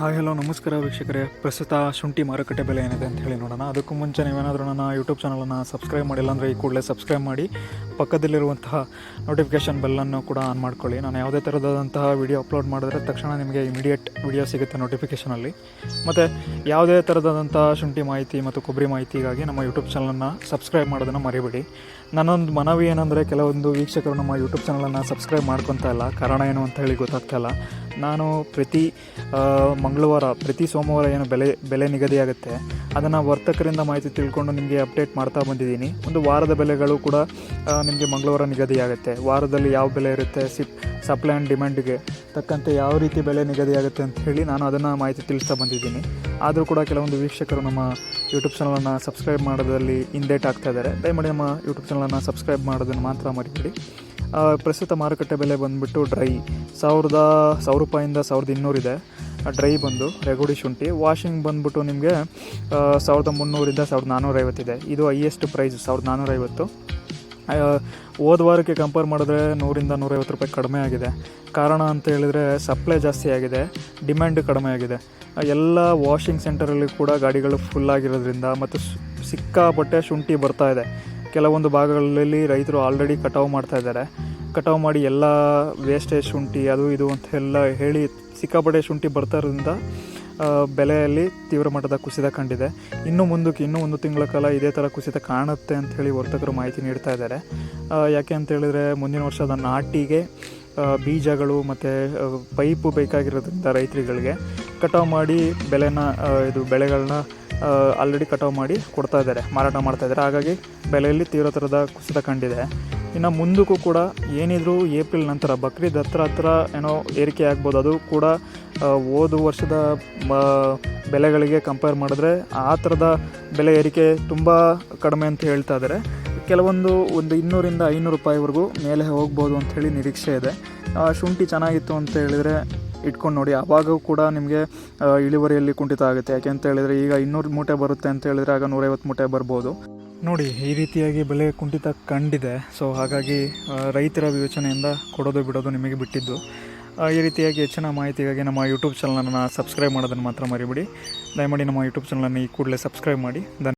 Hi, hello, ನಮಸ್ಕಾರ ವೀಕ್ಷಕರೇ. ಪ್ರಸ್ತುತ ಶುಂಠಿ ಮಾರುಕಟ್ಟೆ ಬೆಲೆ ಏನಿದೆ ಅಂತ ಹೇಳಿ ನೋಡೋಣ. ಅದಕ್ಕೂ ಮುಂಚೆ ನೀವೇನಾದರೂ ನನ್ನ ಯೂಟ್ಯೂಬ್ ಚಾನಲನ್ನು ಸಬ್ಸ್ಕ್ರೈಬ್ ಮಾಡಿಲ್ಲ ಅಂದರೆ ಈ ಕೂಡಲೇ ಸಬ್ಸ್ಕ್ರೈಬ್ ಮಾಡಿ. ಪಕ್ಕದಲ್ಲಿರುವಂತಹ ನೋಟಿಫಿಕೇಷನ್ ಬೆಲ್ಲನ್ನು ಕೂಡ ಆನ್ ಮಾಡ್ಕೊಳ್ಳಿ. ನಾನು ಯಾವುದೇ ಥರದಾದಂತಹ ವಿಡಿಯೋ ಅಪ್ಲೋಡ್ ಮಾಡಿದ್ರೆ ತಕ್ಷಣ ನಿಮಗೆ ಇಮಿಡಿಯೇಟ್ ವಿಡಿಯೋ ಸಿಗುತ್ತೆ ನೋಟಿಫಿಕೇಷನಲ್ಲಿ ಮತ್ತು ಯಾವುದೇ ಥರದಾದಂತಹ ಶುಂಠಿ ಮಾಹಿತಿ ಮತ್ತು ಕೊಬ್ಬರಿ ಮಾಹಿತಿಗಾಗಿ ನಮ್ಮ ಯೂಟ್ಯೂಬ್ ಚಾನಲನ್ನು ಸಬ್ಸ್ಕ್ರೈಬ್ ಮಾಡೋದನ್ನು ಮರಿಬೇಡಿ. ನನ್ನೊಂದು ಮನವಿ ಏನಂದರೆ ಕೆಲವೊಂದು ವೀಕ್ಷಕರು ನಮ್ಮ ಯೂಟ್ಯೂಬ್ ಚಾನಲನ್ನು ಸಬ್ಸ್ಕ್ರೈಬ್ ಮಾಡ್ಕೊತಾ ಇಲ್ಲ. ಕಾರಣ ಏನು ಅಂತ ಹೇಳಿ ಗೊತ್ತಾಗ್ತಾ ಇಲ್ಲ. ನಾನು ಪ್ರತಿ ಮಂಗಳವಾರ, ಪ್ರತಿ ಸೋಮವಾರ ಏನು ಬೆಲೆ ಬೆಲೆ ನಿಗದಿಯಾಗುತ್ತೆ. ಅದನ್ನು ವರ್ತಕರಿಂದ ಮಾಹಿತಿ ತಿಳ್ಕೊಂಡು ನಿಮಗೆ ಅಪ್ಡೇಟ್ ಮಾಡ್ತಾ ಬಂದಿದ್ದೀನಿ. ಒಂದು ವಾರದ ಬೆಲೆಗಳು ಕೂಡ ನಿಮಗೆ ಮಂಗಳವಾರ ನಿಗದಿಯಾಗುತ್ತೆ. ವಾರದಲ್ಲಿ ಯಾವ ಬೆಲೆ ಇರುತ್ತೆ ಸಿಪ್ ಸಪ್ಲೈ ಆ್ಯಂಡ್ ಡಿಮ್ಯಾಂಡ್ಗೆ ತಕ್ಕಂತೆ ಯಾವ ರೀತಿ ಬೆಲೆ ನಿಗದಿಯಾಗುತ್ತೆ ಅಂತ ಹೇಳಿ ನಾನು ಅದನ್ನು ಮಾಹಿತಿ ತಿಳಿಸ್ತಾ ಬಂದಿದ್ದೀನಿ. ಆದರೂ ಕೂಡ ಕೆಲವೊಂದು ವೀಕ್ಷಕರು ನಮ್ಮ ಯೂಟ್ಯೂಬ್ ಚಾನಲನ್ನು ಸಬ್ಸ್ಕ್ರೈಬ್ ಮಾಡೋದ್ರಲ್ಲಿ ಇಂದೇಟ್ ಆಗ್ತಾ ಇದ್ದಾರೆ. ದಯಮಾಡಿ ನಮ್ಮ ಯೂಟ್ಯೂಬ್ ಚಾನಲನ್ನು ಸಬ್ಸ್ಕ್ರೈಬ್ ಮಾಡೋದನ್ನು ಮಾತ್ರ ಮರಿಬೇಡಿ. ಆ, ಪ್ರಸ್ತುತ ಮಾರುಕಟ್ಟೆ ಬೆಲೆ ಬಂದುಬಿಟ್ಟು ಡ್ರೈ ಸಾವಿರದ ಸಾವಿರ ರೂಪಾಯಿಂದ ಸಾವಿರದ ಇನ್ನೂರಿದೆ ಡ್ರೈ ಬಂದು ರೆಗುಡಿ ಶುಂಠಿ ವಾಷಿಂಗ್ ಬಂದ್ಬಿಟ್ಟು ನಿಮಗೆ ಸಾವಿರದ ಮುನ್ನೂರಿಂದ ಸಾವಿರದ ನಾನ್ನೂರೈವತ್ತಿದೆ ಇದು. ಹೈಯೆಸ್ಟ್ ಪ್ರೈಸ್ ಸಾವಿರದ ನಾನ್ನೂರೈವತ್ತು ಹೋದ ವಾರಕ್ಕೆ ಕಂಪೇರ್ ಮಾಡಿದ್ರೆ ನೂರಿಂದ ನೂರೈವತ್ತು ರೂಪಾಯಿ ಕಡಿಮೆ ಆಗಿದೆ. ಕಾರಣ ಅಂತ ಹೇಳಿದರೆ ಸಪ್ಲೈ ಜಾಸ್ತಿ ಆಗಿದೆ ಡಿಮ್ಯಾಂಡ್ ಕಡಿಮೆ ಆಗಿದೆ. ಎಲ್ಲ ವಾಷಿಂಗ್ ಸೆಂಟರಲ್ಲಿ ಕೂಡ ಗಾಡಿಗಳು ಫುಲ್ ಆಗಿರೋದ್ರಿಂದ ಮತ್ತು ಸಿಕ್ಕಾಪಟ್ಟೆ ಶುಂಠಿ ಬರ್ತಾ ಇದೆ. ಕೆಲವೊಂದು ಭಾಗಗಳಲ್ಲಿ ರೈತರು ಆಲ್ರೆಡಿ ಕಟಾವು ಮಾಡ್ತಾ ಇದ್ದಾರೆ. ಕಟಾವು ಮಾಡಿ ಎಲ್ಲ ವೇಸ್ಟೇಜ್ ಶುಂಠಿ, ಅದು ಇದು ಅಂತ ಎಲ್ಲ ಹೇಳಿ ಸಿಕ್ಕಾಪಟ್ಟೆ ಶುಂಠಿ ಬರ್ತಾ ಇರೋದ್ರಿಂದ ಬೆಲೆಯಲ್ಲಿ ತೀವ್ರ ಮಟ್ಟದ ಕುಸಿತ ಕಂಡಿದೆ. ಇನ್ನು ಮುಂದಕ್ಕೆ, ಇನ್ನೂ ಒಂದು ತಿಂಗಳ ಕಾಲ ಇದೇ ಥರ ಕುಸಿತ ಕಾಣುತ್ತೆ ಅಂತ ಹೇಳಿ ವರ್ತಕರು ಮಾಹಿತಿ ನೀಡ್ತಾ ಇದ್ದಾರೆ. ಯಾಕೆ ಅಂತ ಹೇಳಿದ್ರೆ ಮುಂದಿನ ವರ್ಷದ ನಾಟಿಗೆ ಬೀಜಗಳು ಮತ್ತು ಪೈಪು ಬೇಕಾಗಿರೋದ್ರಿಂದ ರೈತರುಗಳಿಗೆ ಕಟಾವು ಮಾಡಿ ಬೆಲೆನ ಇದು ಬೆಳೆಗಳನ್ನ ಆಲ್ರೆಡಿ ಕಟಾವು ಮಾಡಿ ಕೊಡ್ತಾ ಇದ್ದಾರೆ, ಮಾರಾಟ ಮಾಡ್ತಾ ಇದ್ದಾರೆ. ಹಾಗಾಗಿ ಬೆಲೆಯಲ್ಲಿ ತೀವ್ರ ಥರದ ಕುಸಿತ ಕಂಡಿದೆ. ಇನ್ನು ಮುಂದಕ್ಕೂ ಕೂಡ ಏನಿದ್ರು ಏಪ್ರಿಲ್ ನಂತರ, ಬಕ್ರೀದ್ ಹತ್ರ ಹತ್ರ ಏನೋ ಏರಿಕೆ ಆಗ್ಬೋದು. ಅದು ಕೂಡ ಹೋದ ವರ್ಷದ ಬೆಲೆಗಳಿಗೆ ಕಂಪೇರ್ ಮಾಡಿದ್ರೆ ಆ ಥರದ ಬೆಲೆ ಏರಿಕೆ ತುಂಬ ಕಡಿಮೆ ಅಂತ ಹೇಳ್ತಾ ಇದ್ದಾರೆ ಕೆಲವೊಂದು ಒಂದು ಇನ್ನೂರಿಂದ ಐನೂರು ರೂಪಾಯಿವರೆಗೂ ಮೇಲೆ ಹೋಗ್ಬೋದು ಹೇಳಿ ನಿರೀಕ್ಷೆ ಇದೆ. ಶುಂಠಿ ಚೆನ್ನಾಗಿತ್ತು ಅಂತ ಹೇಳಿದರೆ ಇಟ್ಕೊಂಡು ನೋಡಿ. ಆವಾಗೂ ಕೂಡ ನಿಮಗೆ ಇಳುವರಿಯಲ್ಲಿ ಕುಂಠಿತ ಆಗುತ್ತೆ. ಯಾಕೆ ಅಂತ ಹೇಳಿದರೆ ಈಗ ಇನ್ನೂರು ಮೂಟೆ ಬರುತ್ತೆ ಅಂತ ಹೇಳಿದರೆ ಆಗ ನೂರೈವತ್ತು ಮೂಟೆ ಬರ್ಬೋದು. ನೋಡಿ, ಈ ರೀತಿಯಾಗಿ ಬೆಲೆ ಕುಂಠಿತ ಕಂಡಿದೆ. ಸೊ ಹಾಗಾಗಿ ರೈತರ ವಿವೇಚನೆಯಿಂದ ಕೊಡೋದು ಬಿಡೋದು ನಿಮಗೆ ಬಿಟ್ಟಿದ್ದು. ಈ ರೀತಿಯಾಗಿ ಹೆಚ್ಚಿನ ಮಾಹಿತಿಗಾಗಿ ನಮ್ಮ ಯೂಟ್ಯೂಬ್ ಚಾನಲನ್ನು ಸಬ್ಸ್ಕ್ರೈಬ್ ಮಾಡೋದನ್ನು ಮಾತ್ರ ಮರಿಬಿಡಿ. ದಯಮಾಡಿ ನಮ್ಮ ಯೂಟ್ಯೂಬ್ ಚಾನಲನ್ನು ಈ ಕೂಡಲೇ ಸಬ್ಸ್ಕ್ರೈಬ್ ಮಾಡಿ. ಧನ್ಯ